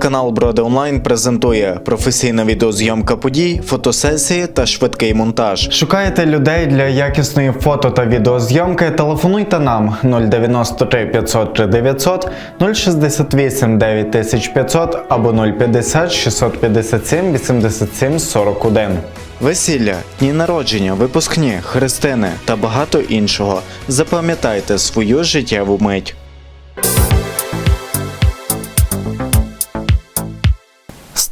Телеканал Броди Онлайн презентує професійна відеозйомка подій, фотосесії та швидкий монтаж. Шукаєте людей для якісної фото та відеозйомки? Телефонуйте нам 093 503 900 068 9500 або 050 657 87 41. Весілля, дні народження, випускні, хрестини та багато іншого. Запам'ятайте свою життєву мить.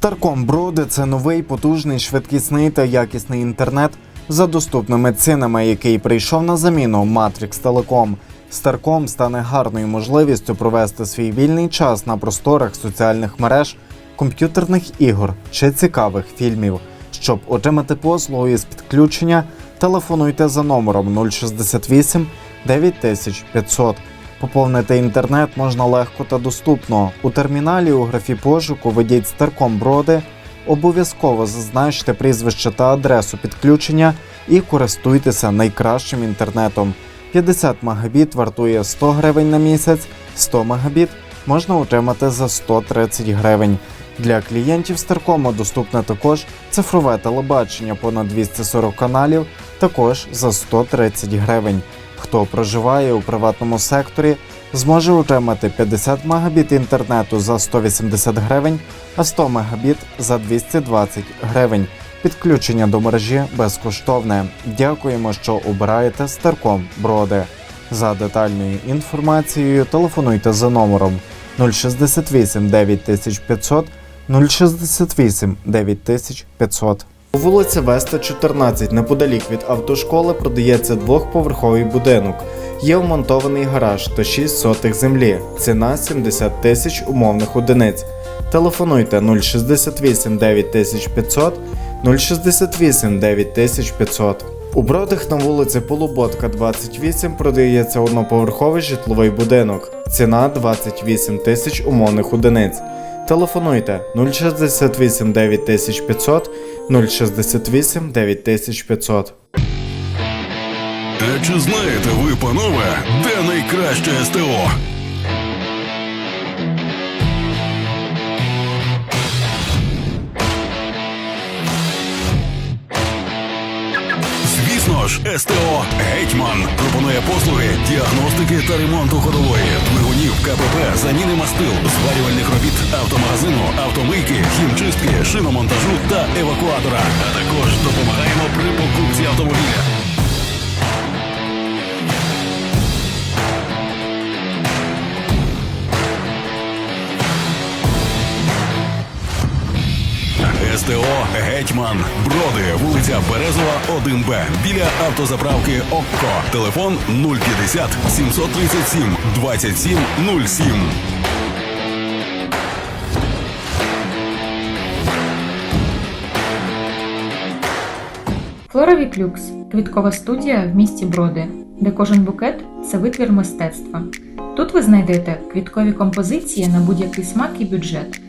Старком Броди це новий, потужний, швидкісний та якісний інтернет за доступними цінами, який прийшов на заміну Matrix Telecom. Старком стане гарною можливістю провести свій вільний час на просторах соціальних мереж, комп'ютерних ігор чи цікавих фільмів. Щоб отримати послугу із підключення, телефонуйте за номером 068 9500. Поповнити інтернет можна легко та доступно. У терміналі у графі пошуку введіть Старком Броди, обов'язково зазначте прізвище та адресу підключення і користуйтеся найкращим інтернетом. 50 Мбіт вартує 100 гривень на місяць, 100 Мбіт можна отримати за 130 гривень. Для клієнтів Старкома доступне також цифрове телебачення понад 240 каналів, також за 130 гривень. Хто проживає у приватному секторі, зможе отримати 50 Мбіт інтернету за 180 гривень, а 100 Мбіт за 220 гривень. Підключення до мережі безкоштовне. Дякуємо, що обираєте Старком Броди. За детальною інформацією телефонуйте за номером 068 9500 068 9500. У вулиці Веста 14, неподалік від автошколи, продається двохповерховий будинок. Є вмонтований гараж та 6 сотих землі. Ціна 70 тисяч умовних одиниць. Телефонуйте 068 9500 068 9500. У Бродах на вулиці Полуботка 28 продається одноповерховий житловий будинок. Ціна 28 тисяч умовних одиниць. Телефонуйте 068 9500 068 9500. А чи знаєте ви, панове, де найкраще СТО? Звісно ж, СТО Гетьман пропонує послуги діагностики та ремонту ходової, двигунів КПП, заміни мастил, зварювальних робіт автомагазину, автомийки, хімчистки, шиномонтажу та евакуатора. А також допомагаємо при покупці автомобіля. СТО Гетьман. Броди, вулиця Березова, 1Б. Біля автозаправки ОККО. Телефон 050 737 27 07. Флора Люкс квіткова студія в місті Броди, де кожен букет це витвір мистецтва. Тут ви знайдете квіткові композиції на будь-який смак і бюджет.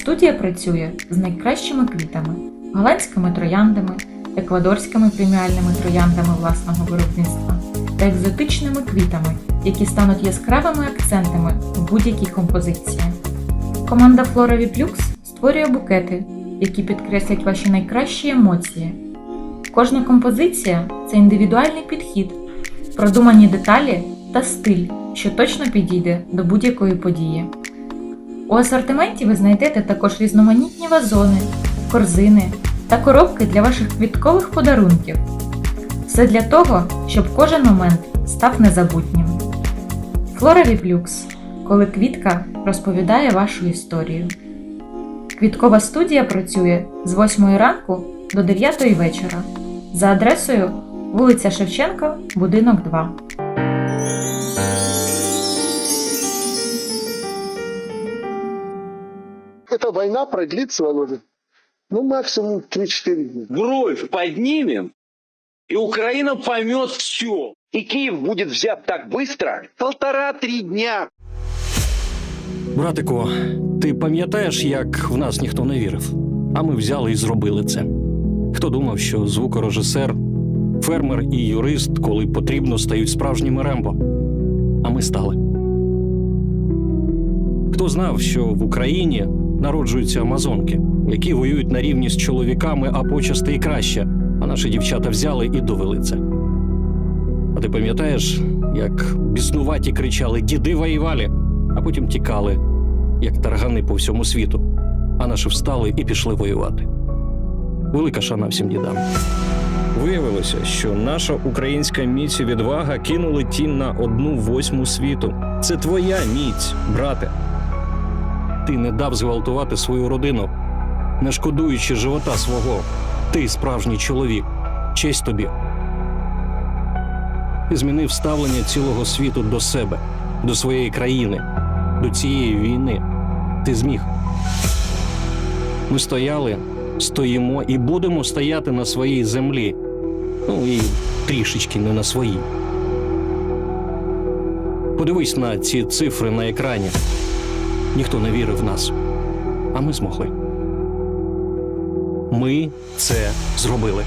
Студія працює з найкращими квітами, голландськими трояндами, еквадорськими преміальними трояндами власного виробництва та екзотичними квітами, які стануть яскравими акцентами в будь-якій композиції. Команда Флора Люкс створює букети, які підкреслять ваші найкращі емоції. Кожна композиція це індивідуальний підхід, продумані деталі та стиль, що точно підійде до будь-якої події. У асортименті ви знайдете також різноманітні вазони, корзини та коробки для ваших квіткових подарунків. Все для того, щоб кожен момент став незабутнім. Флора Віплюкс, коли квітка розповідає вашу історію. Квіткова студія працює з 8 ранку до 9 вечора за адресою вулиця Шевченка, будинок 2. Война продлится, Володя, ну, максимум 3-4 дня. бровь поднимем, и Украина поймет все. И Киев будет взят так быстро? Полтора-три дня. Братику, ти пам'ятаєш, як в нас ніхто не вірив? А ми взяли і зробили це. Хто думав, що звукорежисер, фермер і юрист, коли потрібно, стають справжніми рембо? А ми стали. Хто знав, що в Україні народжуються амазонки, які воюють на рівні з чоловіками, а почасти і краще. А наші дівчата взяли і довели це. А ти пам'ятаєш, як біснуваті кричали Діди воювали, а потім тікали, як таргани по всьому світу. А наші встали і пішли воювати. Велика шана всім дідам. Виявилося, що наша українська міць і відвага кинули тінь на одну восьму світу. Це твоя міць, брате. Ти не дав зґвалтувати свою родину, не шкодуючи живота свого. Ти справжній чоловік. Честь тобі. Ти змінив ставлення цілого світу до себе, до своєї країни, до цієї війни. Ти зміг. Ми стояли, стоїмо і будемо стояти на своїй землі. Ну і трішечки не на своїй. Подивись на ці цифри на екрані. Ніхто не вірив в нас. А ми змогли. Ми це зробили.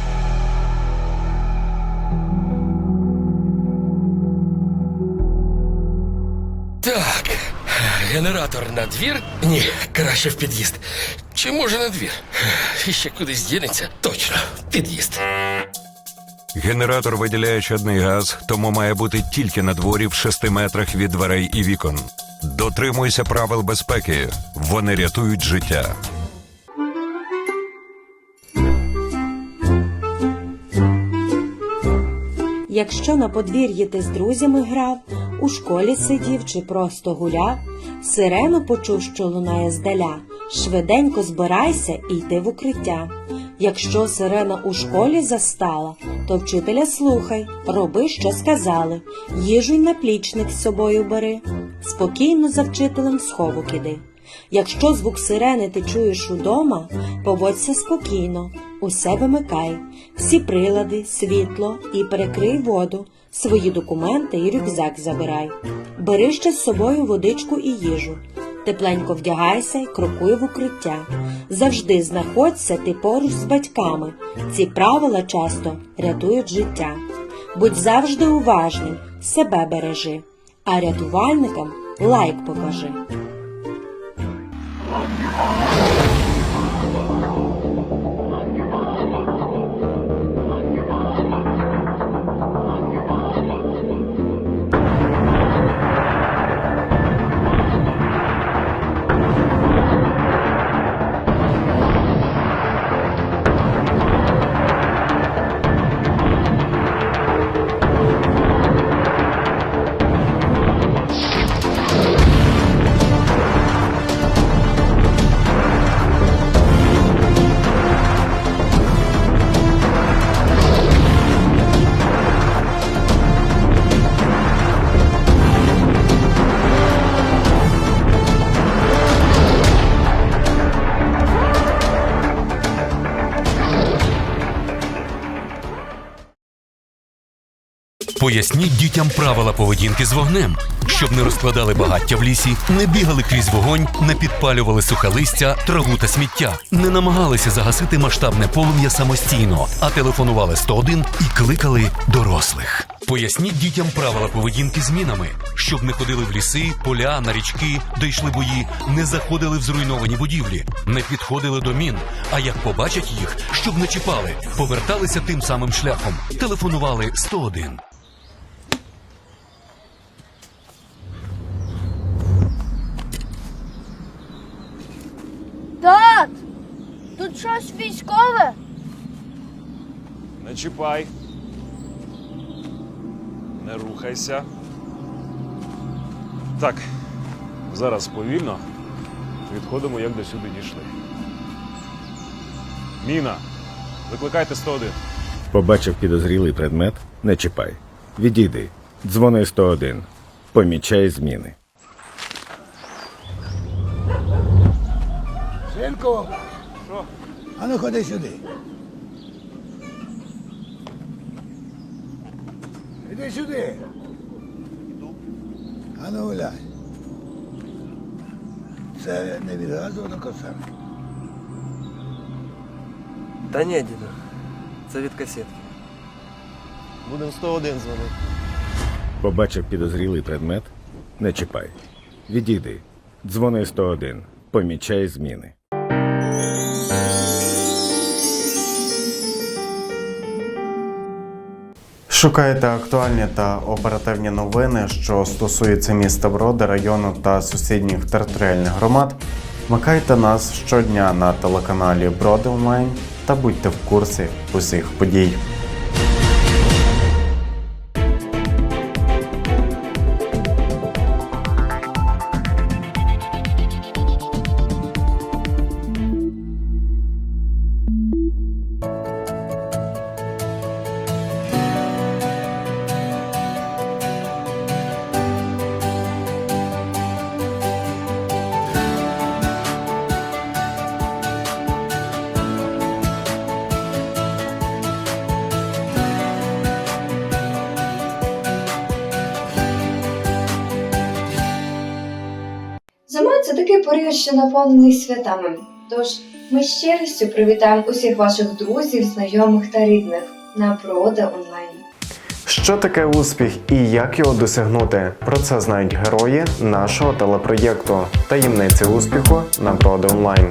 Так, генератор на двір? Ні, краще в під'їзд. Чи може на двір? І ще кудись дінеться? Точно, в під'їзд. Генератор виділяє чадний газ, тому має бути тільки на дворі в 6 метрах від дверей і вікон. Дотримуйся правил безпеки. Вони рятують життя. Якщо на подвір'ї ти з друзями грав, у школі сидів чи просто гуляв, сирену почув, що лунає здаля, швиденько збирайся і йди в укриття. Якщо сирена у школі застала, то вчителя слухай, роби, що сказали, їжу й наплічник з собою бери, спокійно за вчителем в сховок іди. Якщо звук сирени ти чуєш удома, поводься спокійно, усе вимикай, всі прилади, світло і перекрий воду, свої документи і рюкзак забирай. Бери ще з собою водичку і їжу. Тепленько вдягайся й крокуй в укриття. Завжди знаходься ти поруч з батьками. Ці правила часто рятують життя. Будь завжди уважним, себе бережи, а рятувальникам лайк покажи. Поясніть дітям правила поведінки з вогнем, щоб не розкладали багаття в лісі, не бігали крізь вогонь, не підпалювали сухе листя, траву та сміття, не намагалися загасити масштабне полум'я самостійно, а телефонували 101 і кликали дорослих. Поясніть дітям правила поведінки з мінами, щоб не ходили в ліси, поля, на річки, де йшли бої, не заходили в зруйновані будівлі, не підходили до мін. А як побачать їх, щоб не чіпали, поверталися тим самим шляхом, телефонували 101. Тут щось військове? Не чіпай. Не рухайся. Так, зараз повільно відходимо, як до сюди дійшли. Міна, викликайте 101. Побачив підозрілий предмет, не чіпай. Відійди. Дзвони 101. Помічай зміни. Синку, а ну ходи сюди. Іди сюди. А ну гуляй. Це не від газу до коса. Та ні, діду. Це від касетки. Будемо 101 дзвонити. Побачив підозрілий предмет, не чіпай. Відійди. Дзвони 101. Помічай зміни. Шукаєте актуальні та оперативні новини, що стосуються міста Броди, району та сусідніх територіальних громад. Вмикайте нас щодня на телеканалі Броди Онлайн та будьте в курсі усіх подій. Період, що наповнений святами. Тож ми щирістю привітаємо усіх ваших друзів, знайомих та рідних на Прода онлайн. Що таке успіх і як його досягнути? Про це знають герої нашого телепроєкту Таємниці успіху на Броди Онлайн.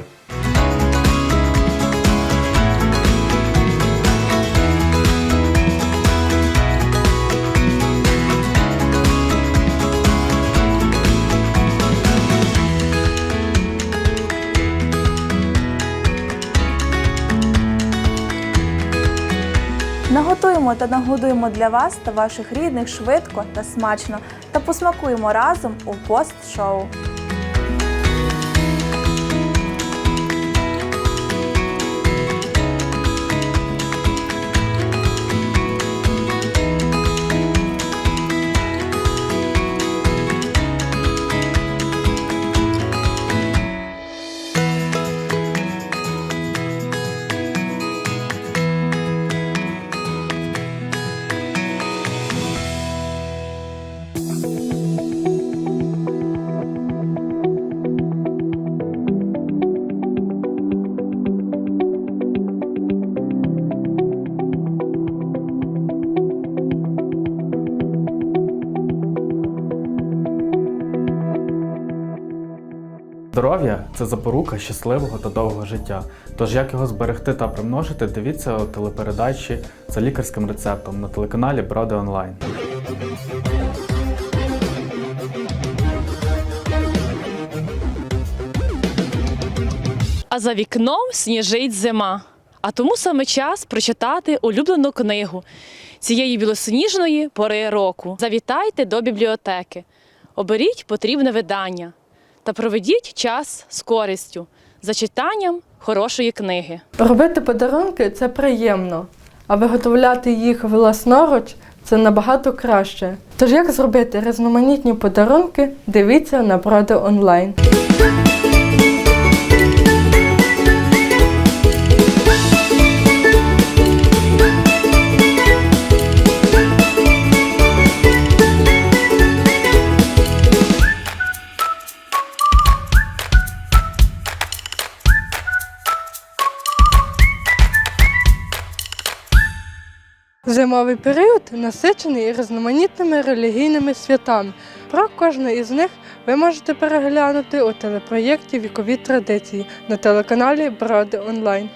Наготуємо та нагодуємо для вас та ваших рідних швидко та смачно та посмакуємо разом у пост-шоу. Здоров'я це запорука щасливого та довгого життя. Тож як його зберегти та примножити, дивіться у телепередачі за лікарським рецептом на телеканалі Броди Онлайн. А за вікном сніжить зима. А тому саме час прочитати улюблену книгу цієї білосніжної пори року. Завітайте до бібліотеки, оберіть потрібне видання та проведіть час з користю за читанням хорошої книги. Робити подарунки це приємно, а виготовляти їх власноруч це набагато краще. Тож як зробити різноманітні подарунки, дивіться на Броди онлайн. Зимовий період насичений різноманітними релігійними святами. Про кожне із них ви можете переглянути у телепроєкті Вікові традиції на телеканалі Броди Онлайн.